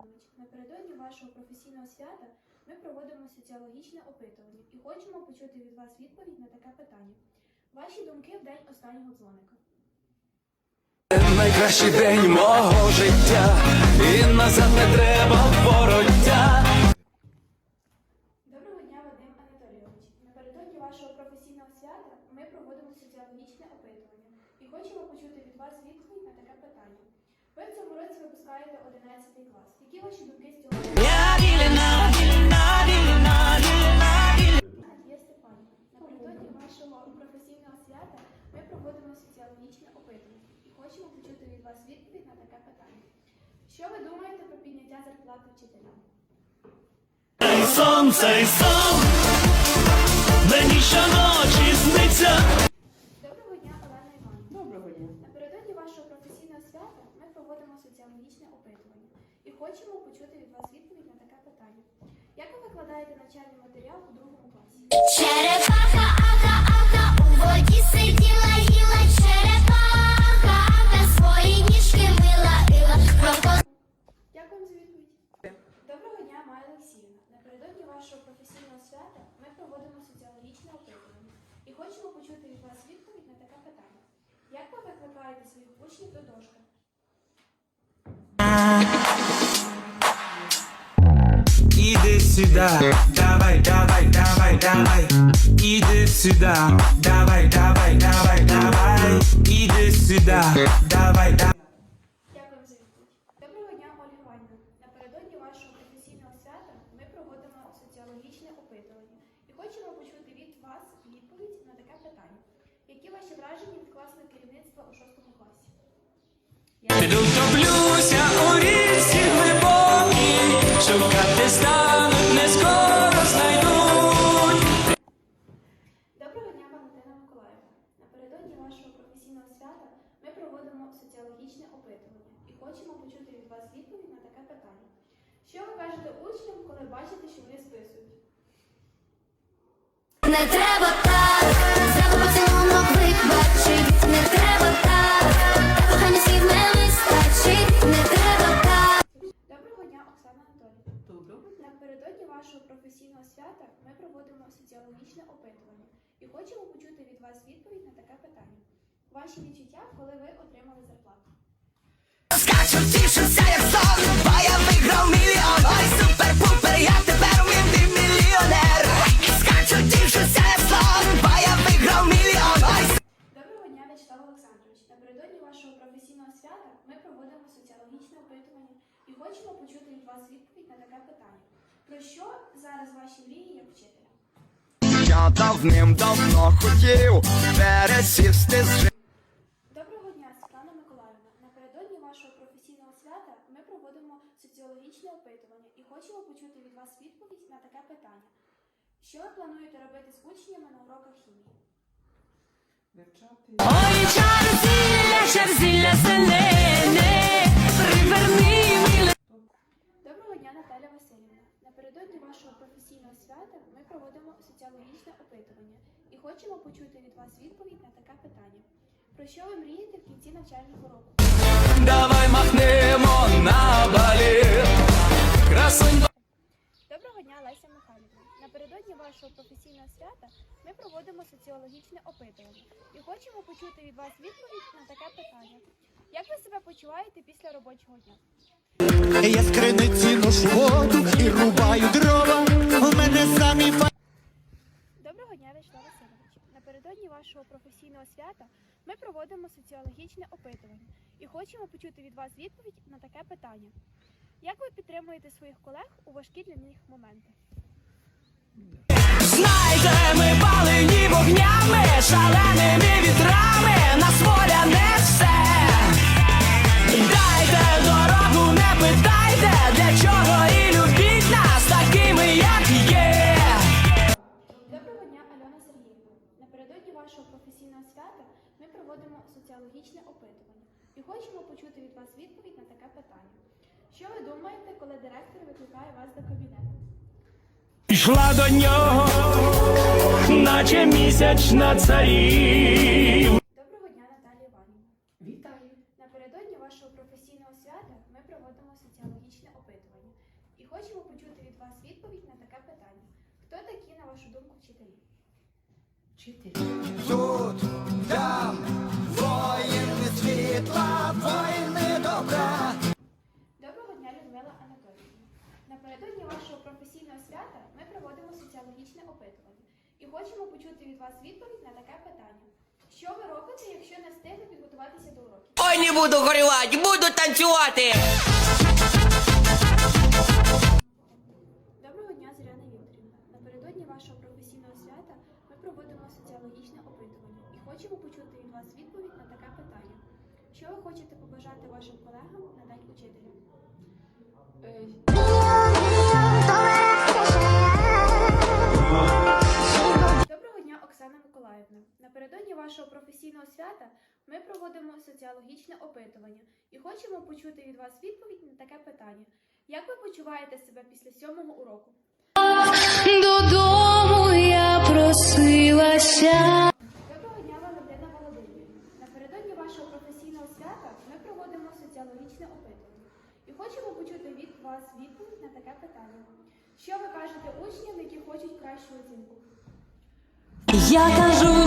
Іванович, напередодні вашого професійного свята ми проводимо соціологічне опитування і хочемо почути від вас відповідь на таке питання. Ваші думки в день останнього дзвоника. Найкращий день мого життя, і назад не треба вороття. Доброго дня, Вадим Анатолійович. Напередодні вашого професійного свята ми проводимо соціологічне опитування і хочемо почути від вас відповідь на таке питання. Ви в цьому році випускаєте 11 клас. Які ваші думки з цього? Надія Степанівна, напередодні вашого професійного свята ми проводимо соціологічне опитування і хочемо почути від вас відповідь на таке питання. Що ви думаєте про підняття зарплати вчителям? Сон цей сон, мені щоночі сниться. Доброго дня, Олена Іванівна. Доброго дня. Напередодні вашого професійного свята ми проводимо соціологічне опитування і хочемо почути від вас відповідь на таке питання. Як ви викладаєте навчальний матеріал у другому класі? Черепаха, аха, аха, у воді сиділа, їла черепаха, аха, свої ніжки мила, ила, крокодил. Дякуємо за відповідь. Доброго дня, Майя Олексіївна. Напередодні вашого професійного свята ми проводимо соціологічне опитування і хочемо почути від вас відповідь на таке питання. Як ви викликаєте своїх учнів до дошки? Сюда, давай, давай, давай, давай. Иди сюда, давай, давай, давай, давай. Иди сюда, давай, давай. Дякуємо за відповідь. Доброго дня, Ольга. Напередодні вашого професійного свята ми проводимо соціологічне опитування і хочемо почути від вас відповідь на таке питання. Які ваші враження від класного керівництва у шостому класі? Проводимо соціологічне опитування і хочемо почути від вас відповідь на таке питання. Що ви кажете учням, коли бачите, що вони списують? Не треба так, поцілунок вибачить, не треба так, кохання слів не вистачить, не треба так. Доброго дня, Оксана Анатолійовна. Доброго. Напередодні вашого професійного свята ми проводимо соціологічне опитування і хочемо почути від вас відповідь на таке питання. Ваші відчуття, коли ви отримали зарплату. Скачу, тішуся, як сон, бо я виграв мільйон Ой, супер-пупер, я тепер умний мільйонер Скачу, тішуся, як сон, бо я виграв мільйон Ой, Доброго дня, Вячеслав Олександрович. Напередодні вашого професійного свята ми проводимо соціологічне опитування і хочемо почути від вас відповідь на таке питання. Про що зараз ваші мрії як вчителя? Я давним-давно хотів пересісти з Доброго дня, Світлана Миколаївна. Напередодні вашого професійного свята ми проводимо соціологічне опитування і хочемо почути від вас відповідь на таке питання. Що ви плануєте робити з учнями на уроках хімії? Ой, чар зілля, чар зілля зелене, приверни миле. Доброго дня, Наталя Васильівна. Напередодні вашого професійного свята ми проводимо соціологічне опитування і хочемо почути від вас відповідь на таке питання. Про що ви мрієте в кінці навчального року? Давай махнемо на балі. Красунь. Доброго дня, Леся Михайлівна. Напередодні вашого професійного свята ми проводимо соціологічне опитування і хочемо почути від вас відповідь на таке питання. Як ви себе почуваєте після робочого дня? Я з криниці ношу воду і рубаю дрова. У мене самі фа. Доброго дня, Вячеслав Васильович. Напередодні вашого професійного свята ми проводимо соціологічне опитування і хочемо почути від вас відповідь на таке питання. Як ви підтримуєте своїх колег у важкі для них моменти? Знайте, ми палені вогнями, шаленими вітрами, нас воля не професійного свята ми проводимо соціологічне опитування і хочемо почути від вас відповідь на таке питання. Що ви думаєте, коли директор викликає вас до кабінету? Йшла до нього, наче місячна царів. Доброго дня, Наталія Іванівна. Вітаю. Напередодні вашого професійного свята ми проводимо соціологічне опитування і хочемо почути від вас відповідь на таке питання. Хто такі, на вашу думку, вчителі? Тут, там, воїни світла, воїни добра. Доброго дня, Людмила Анатоліївна. Напередодні вашого професійного свята ми проводимо соціологічне опитування і хочемо почути від вас відповідь на таке питання. Що ви робите, якщо не встигли підготуватися до уроків? Ой, не буду горювати, буду танцювати. Від вас відповідь на таке питання. Що ви хочете побажати вашим колегам на День учителя? Е, Доброго дня, Оксана Миколаївна. Напередодні вашого професійного свята ми проводимо соціологічне опитування і хочемо почути від вас відповідь на таке питання. Як ви почуваєте себе після сьомого уроку? Соціологічне опитування і хочемо почути від вас відповідь на таке питання. Що ви кажете учням, які хочуть кращу оцінку? Я кажу